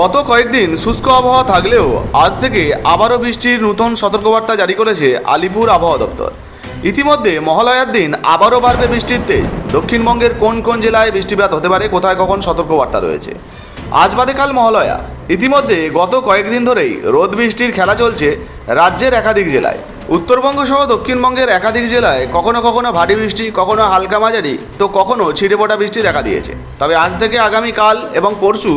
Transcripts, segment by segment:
গত কয়েকদিন শুষ্ক আবহাওয়া থাকলেও আজ থেকে আবারও বৃষ্টির নতুন সতর্কবার্তা জারি করেছে আলিপুর আবহাওয়া দপ্তর। ইতিমধ্যে মহালয়ার দিন আবারও বাড়বে বৃষ্টির তেজ। দক্ষিণবঙ্গের কোন কোন জেলায় বৃষ্টিপাত হতে পারে, কোথায় কখন সতর্কবার্তা রয়েছে? আজ বাদে কাল মহালয়া। ইতিমধ্যে গত কয়েকদিন ধরেই রোদ বৃষ্টির খেলা চলছে রাজ্যের একাধিক জেলায়। উত্তরবঙ্গ সহ দক্ষিণবঙ্গের একাধিক জেলায় কখনো কখনো ভারী বৃষ্টি, কখনো হালকা মাঝারি, তো কখনো ছিটে পড়া বৃষ্টি দেখা দিয়েছে। তবে আজ থেকে আগামীকাল এবং পরশু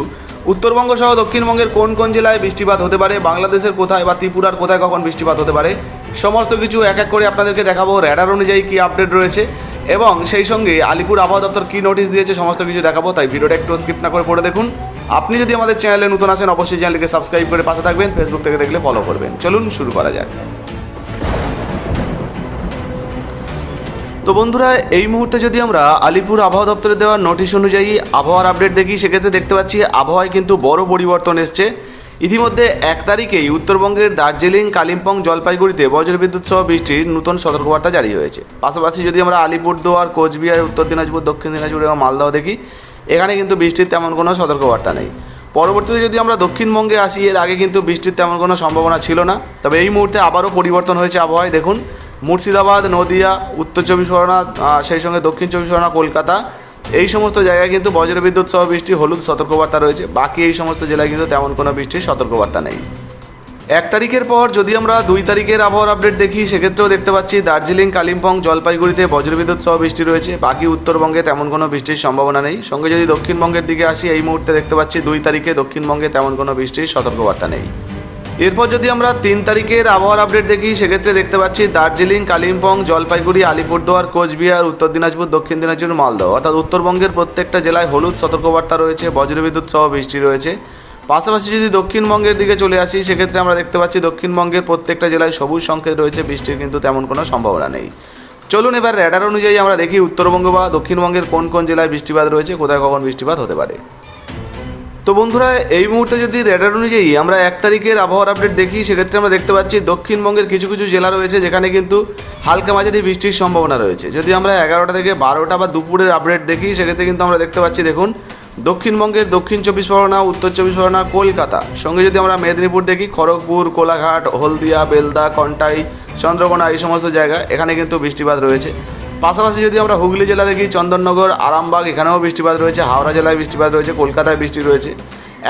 উত্তরবঙ্গ সহ দক্ষিণবঙ্গের কোন কোন জেলায় বৃষ্টিপাত হতে পারে, বাংলাদেশের কোথায় বা ত্রিপুরার কোথায় কখন বৃষ্টিপাত হতে পারে, সমস্ত কিছু এক এক করে আপনাদেরকে দেখাবো। র্যাডার অনুযায়ী কী আপডেট রয়েছে এবং সেই সঙ্গে আলিপুর আবহাওয়া দপ্তর কী নোটিশ দিয়েছে সমস্ত কিছু দেখাবো, তাই ভিডিওটা একটু স্কিপ না করে পড়ে দেখুন। আপনি যদি আমাদের চ্যানেলে নতুন আসেন, অবশ্যই চ্যানেলকে সাবস্ক্রাইব করে পাশে থাকবেন ফেসবুক থেকে দেখলে ফলো করবেন। চলুন শুরু করা যাক। তো বন্ধুরা, এই মুহূর্তে যদি আমরা আলিপুর আবহাওয়া দপ্তরের দেওয়া নোটিশ অনুযায়ী আবহাওয়ার আপডেট দেখি, সেক্ষেত্রে দেখতে পাচ্ছি আবহাওয়ায় কিন্তু বড় পরিবর্তন এসছে। ইতিমধ্যে এক তারিখেই উত্তরবঙ্গের দার্জিলিং, কালিম্পং, জলপাইগুড়িতে বজ্রবিদ্যুৎ সহ বৃষ্টির নতুন সতর্কবার্তা জারি হয়েছে। পাশাপাশি যদি আমরা আলিপুরদুয়ার, কোচবিহার, উত্তর দিনাজপুর, দক্ষিণ দিনাজপুর এবং মালদাও দেখি, এখানে কিন্তু বৃষ্টির তেমন কোনো সতর্কবার্তা নেই। পরবর্তীতে যদি আমরা দক্ষিণবঙ্গে আসি, এর আগে কিন্তু বৃষ্টির তেমন কোনো সম্ভাবনা ছিল না। তবে এই মুহূর্তে আবারও পরিবর্তন হয়েছে আবহাওয়ায়, দেখুন। মুর্শিদাবাদ, নদিয়া, উত্তর চব্বিশ পরগনা সেই সঙ্গে দক্ষিণ চব্বিশ পরগনা, কলকাতা, এই সমস্ত জায়গায় কিন্তু বজ্রবিদ্যুৎ সহ বৃষ্টি, হলুদ সতর্কবার্তা রয়েছে। বাকি এই সমস্ত জেলায় কিন্তু তেমন কোনো বৃষ্টির সতর্কবার্তা নেই। এক তারিখের পর যদি আমরা দুই তারিখের আবহাওয়ার আপডেট দেখি, সেক্ষেত্রেও দেখতে পাচ্ছি দার্জিলিং, কালিম্পং, জলপাইগুড়িতে বজ্রবিদ্যুৎ সহ বৃষ্টি রয়েছে। বাকি উত্তরবঙ্গে তেমন কোনো বৃষ্টির সম্ভাবনা নেই। সঙ্গে যদি দক্ষিণবঙ্গের দিকে আসি, এই মুহূর্তে দেখতে পাচ্ছি দুই তারিখে দক্ষিণবঙ্গে তেমন কোনো বৃষ্টির সতর্কবার্তা নেই। এরপর যদি আমরা তিন তারিখের আবহাওয়ার আপডেট দেখি, সেক্ষেত্রে দেখতে পাচ্ছি দার্জিলিং, কালিম্পং, জলপাইগুড়ি, আলিপুরদুয়ার, কোচবিহার, উত্তর দিনাজপুর, দক্ষিণ দিনাজপুর, মালদহ। অর্থাৎ উত্তরবঙ্গের প্রত্যেকটা জেলায় হলুদ সতর্কবার্তা রয়েছে, বজ্রবিদ্যুৎ সহ বৃষ্টি রয়েছে। পাশাপাশি যদি দক্ষিণবঙ্গের দিকে চলে আসি, সেক্ষেত্রে আমরা দেখতে পাচ্ছি দক্ষিণবঙ্গের প্রত্যেকটা জেলায় সবুজ সংকেত রয়েছে, বৃষ্টির কিন্তু তেমন কোনো সম্ভাবনা নেই। চলুন এবার র্যাডার অনুযায়ী আমরা দেখি উত্তরবঙ্গ বা দক্ষিণবঙ্গের কোন কোন জেলায় বৃষ্টিপাত রয়েছে, কোথায় কখন বৃষ্টিপাত হতে পারে। তো বন্ধুরা, এই মুহূর্তে যদি রেডার অনুযায়ী আমরা এক তারিখের আবহাওয়ার আপডেট দেখি, সেক্ষেত্রে আমরা দেখতে পাচ্ছি দক্ষিণবঙ্গের কিছু কিছু জেলা রয়েছে যেখানে কিন্তু হালকা মাঝারি বৃষ্টির সম্ভাবনা রয়েছে। যদি আমরা এগারোটা থেকে বারোটা বা দুপুরের আপডেট দেখি, সেক্ষেত্রে কিন্তু আমরা দেখতে পাচ্ছি, দেখুন, দক্ষিণবঙ্গের দক্ষিণ চব্বিশ পরগনা, উত্তর চব্বিশ পরগনা, কলকাতা। সঙ্গে যদি আমরা মেদিনীপুর দেখি, খড়গপুর, কোলাঘাট, হলদিয়া, বেলদা, কন্টাই, চন্দ্রকোনা, এই সমস্ত জায়গা, এখানে কিন্তু বৃষ্টিপাত রয়েছে। পাশাপাশি যদি আমরা হুগলি জেলা দেখি, চন্দননগর, আরামবাগ, এখানেও বৃষ্টিপাত রয়েছে, হাওড়া জেলায় বৃষ্টিপাত রয়েছে, কলকাতায় বৃষ্টি রয়েছে।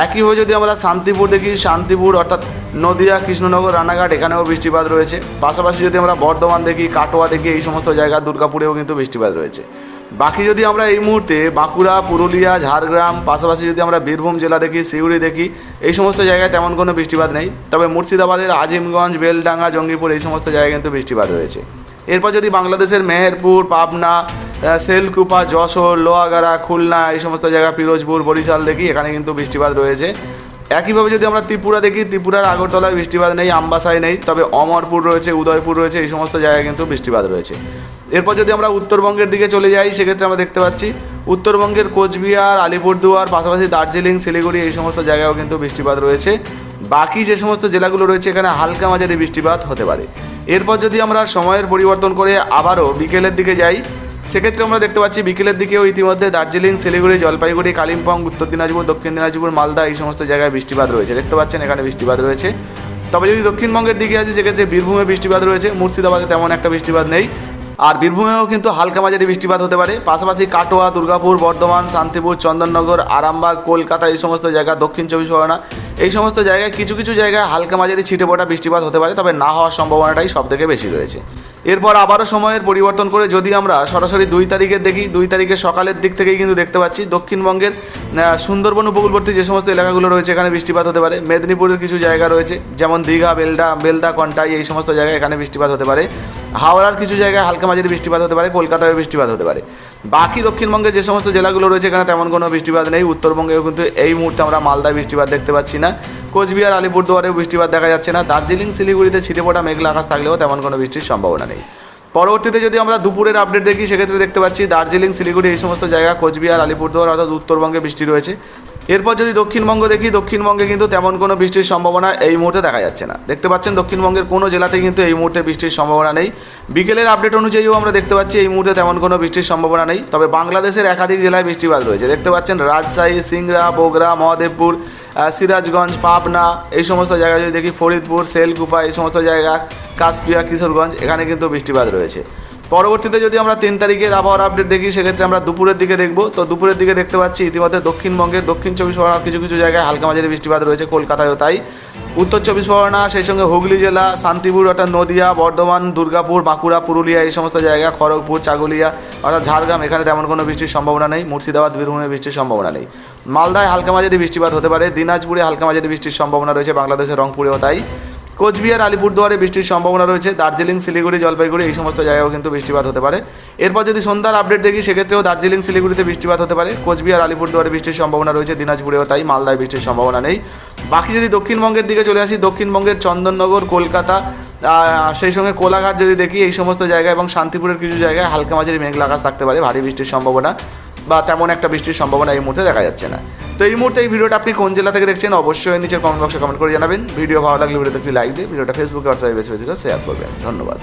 একইভাবে যদি আমরা শান্তিপুর দেখি, শান্তিপুর অর্থাৎ নদিয়া, কৃষ্ণনগর, রানাঘাট, এখানেও বৃষ্টিপাত রয়েছে। পাশাপাশি যদি আমরা বর্ধমান দেখি, কাটোয়া দেখি, এই সমস্ত জায়গা, দুর্গাপুরেও কিন্তু বৃষ্টিপাত রয়েছে। বাকি যদি আমরা এই মুহূর্তে বাঁকুড়া, পুরুলিয়া, ঝাড়গ্রাম, পাশাপাশি যদি আমরা বীরভূম জেলা দেখি, সিউড়ি দেখি, এই সমস্ত জায়গায় তেমন কোনো বৃষ্টিপাত নেই। তবে মুর্শিদাবাদের আজিমগঞ্জ, বেলডাঙ্গা, জঙ্গিপুর, এই সমস্ত জায়গায় কিন্তু বৃষ্টিপাত রয়েছে। এরপর যদি বাংলাদেশের মেহেরপুর, পাবনা সেলকুপা যশোর, লোহাগাড়া, খুলনা, এই সমস্ত জায়গা, পিরোজপুর, বরিশাল দেখি, এখানে কিন্তু বৃষ্টিপাত রয়েছে। একইভাবে যদি আমরা ত্রিপুরা দেখি, ত্রিপুরার আগরতলায় বৃষ্টিপাত নেই, আমবাসায় নেই, তবে অমরপুর রয়েছে, উদয়পুর রয়েছে, এই সমস্ত জায়গায় কিন্তু বৃষ্টিপাত রয়েছে। এরপর যদি আমরা উত্তরবঙ্গের দিকে চলে যাই, সেক্ষেত্রে আমরা দেখতে পাচ্ছি, উত্তরবঙ্গের কোচবিহার, আলিপুরদুয়ার, পাশাপাশি দার্জিলিং, শিলিগুড়ি, এই সমস্ত জায়গায়ও কিন্তু বৃষ্টিপাত রয়েছে। বাকি যে সমস্ত জেলাগুলো রয়েছে, এখানে হালকা মাঝারি বৃষ্টিপাত হতে পারে। এরপর যদি আমরা সময়ের পরিবর্তন করে আবারও বিকেলের দিকে যাই, সেক্ষেত্রে আমরা দেখতে পাচ্ছি বিকেলের দিকেও ইতিমধ্যে দার্জিলিং, শিলিগুড়ি, জলপাইগুড়ি, কালিম্পং, উত্তর দিনাজপুর, দক্ষিণ দিনাজপুর, মালদা এই সমস্ত জায়গায় বৃষ্টিপাত রয়েছে। দেখতে পাচ্ছেন এখানে বৃষ্টিপাত রয়েছে। তবে যদি দক্ষিণবঙ্গের দিকে আছে সেক্ষেত্রে বীরভূমে বৃষ্টিপাত রয়েছে। মুর্শিদাবাদে তেমন একটা বৃষ্টিপাত নেই। আর বীরভূমেও কিন্তু হালকা মাঝারি বৃষ্টিপাত হতে পারে। পাশাপাশি কাটোয়া, দুর্গাপুর, বর্ধমান, শান্তিপুর, চন্দননগর, আরামবাগ, কলকাতা এই সমস্ত জায়গা দক্ষিণ চব্বিশ পরগনা। এই সমস্ত জায়গায় কিছু কিছু জায়গায় হালকা মাঝারি ছিটে বৃষ্টিপাত হতে পারে, তবে না হওয়ার সম্ভাবনাটাই সব থেকে বেশি রয়েছে। এরপর আবারও সময়ের পরিবর্তন করে যদি আমরা সরাসরি দুই তারিখের দেখি, দুই তারিখের সকালের দিক থেকেই কিন্তু দেখতে পাচ্ছি দক্ষিণবঙ্গের সুন্দরবন উপকূলবর্তী যে সমস্ত এলাকাগুলো রয়েছে এখানে বৃষ্টিপাত হতে পারে। মেদিনীপুরের কিছু জায়গা রয়েছে, যেমন দীঘা, বেলডা, বেলদা, কন্টাই এই সমস্ত জায়গায় এখানে বৃষ্টিপাত হতে পারে। হাওড়ার কিছু জায়গায় হালকা মাঝারি বৃষ্টিপাত হতে পারে কলকাতায় বৃষ্টিপাত হতে পারে। বাকি দক্ষিণবঙ্গের যে সমস্ত জেলাগুলো রয়েছে এখানে তেমন কোনো বৃষ্টিপাত নেই, উত্তরবঙ্গেও কিন্তু এই মুহূর্তে আমরা মালদায় বৃষ্টিপাত দেখতে পাচ্ছি না। কোচবিহার আলিপুরদুয়ারেও বৃষ্টিপাত দেখা যাচ্ছে না। দার্জিলিং, শিলিগুড়িতে ছিটে পড়া মেঘলা আকাশ থাকলেও তেমন কোনো বৃষ্টির সম্ভাবনা নেই। পরবর্তীতে যদি আমরা দুপুরের আপডেট দেখি, সেক্ষেত্রে দেখতে পাচ্ছি দার্জিলিং, শিলিগুড়ি এই সমস্ত জায়গা, কোচবিহার, আলিপুরদুয়ার অর্থাৎ উত্তরবঙ্গে বৃষ্টি রয়েছে। এরপর যদি দক্ষিণবঙ্গ দেখি, দক্ষিণবঙ্গে কিন্তু তেমন কোনো বৃষ্টির সম্ভাবনা এই মুহূর্তে দেখা যাচ্ছে না। দেখতে পাচ্ছেন, দক্ষিণবঙ্গের কোনো জেলাতেই কিন্তু এই মুহূর্তে বৃষ্টির সম্ভাবনা নেই। বিকেলের আপডেট অনুযায়ীও আমরা দেখতে পাচ্ছি, এই মুহূর্তে তেমন কোনো বৃষ্টির সম্ভাবনা নেই। তবে বাংলাদেশের একাধিক জেলায় বৃষ্টিপাত রয়েছে। দেখতে পাচ্ছেন, রাজশাহী, সিংড়া, বগুড়া, মহাদেবপুর সিরাজগঞ্জ, পাবনা, এই সমস্ত জায়গায় যদি দেখি, ফরিদপুর, সেলকুপা, এই সমস্ত জায়গা কাশপিয়া কিশোরগঞ্জ, এখানে কিন্তু বৃষ্টিপাত রয়েছে। পরবর্তীতে যদি আমরা তিন তারিখের আবহাওয়ার আপডেট দেখি, সেক্ষেত্রে আমরা দুপুরের দিকে দেখব। তো দুপুরের দিকে দেখতে পাচ্ছি ইতিমধ্যে দক্ষিণবঙ্গের দক্ষিণ চব্বিশ পরগনার কিছু কিছু জায়গায় হালকা মাঝারি বৃষ্টিপাত রয়েছে, কলকাতায়ও তাই। উত্তর চব্বিশ পরগনা, সেই সঙ্গে হুগলি জেলা, শান্তিপুর, অর্থাৎ নদিয়া, বর্ধমান, দুর্গাপুর, বাঁকুড়া, পুরুলিয়া, এই সমস্ত জায়গা, খড়গপুর, চাগুলিয়া, অর্থাৎ ঝাড়গ্রাম, এখানে তেমন কোনো বৃষ্টির সম্ভাবনা নেই। মুর্শিদাবাদ, বীরভূমে বৃষ্টির সম্ভাবনা নেই। মালদায় হালকা মাঝারি বৃষ্টিপাত হতে পারে। দিনাজপুরে হালকা মাঝারি বৃষ্টির সম্ভাবনা রয়েছে। বাংলাদেশের রংপুরেও তাই। কোচবিহার, আলিপুরদুয়ারে বৃষ্টির সম্ভাবনা রয়েছে। দার্জিলিং, শিলিগুড়ি, জলপাইগুড়ি এই সমস্ত জায়গাও কিন্তু বৃষ্টিপাত হতে পারে। এরপর যদি সন্ধ্যার আপডেট দেখি, সেক্ষেত্রেও দার্জিলিং, শিলিগুড়িতে বৃষ্টিপাত হতে পারে। কোচবিহার, আলিপুরদুয়ারে বৃষ্টির সম্ভাবনা রয়েছে। দিনাজপুরেও তাই, মালদায় বৃষ্টির সম্ভাবনা নেই। বাকি যদি দক্ষিণবঙ্গের দিকে চলে আসি, দক্ষিণবঙ্গের চন্দননগর, কলকাতা সেই সঙ্গে কোলাঘাট যদি দেখি, এই সমস্ত জায়গায় এবং শান্তিপুরের কিছু জায়গায় হালকা মাঝারি মেঘলা আকাশ থাকতে পারে, ভারী বৃষ্টির সম্ভাবনা বা তেমন একটা বৃষ্টির সম্ভাবনা এই মুহূর্তে দেখা যাচ্ছে না। তো এই মুহূর্তে এই ভিডিওটা আপনি কোন জেলা থেকে দেখছেন অবশ্যই নিচে কমেন্ট বক্সে কমেন্ট করে জানাবেন। ভিডিও ভালো লাগলে ভিডিওতে একটি লাইক দিয়ে, ভিডিওটা ফেসবুকে হোয়াটসঅ্যাপে বেশি বেশি করে শেয়ার করবেন। ধন্যবাদ।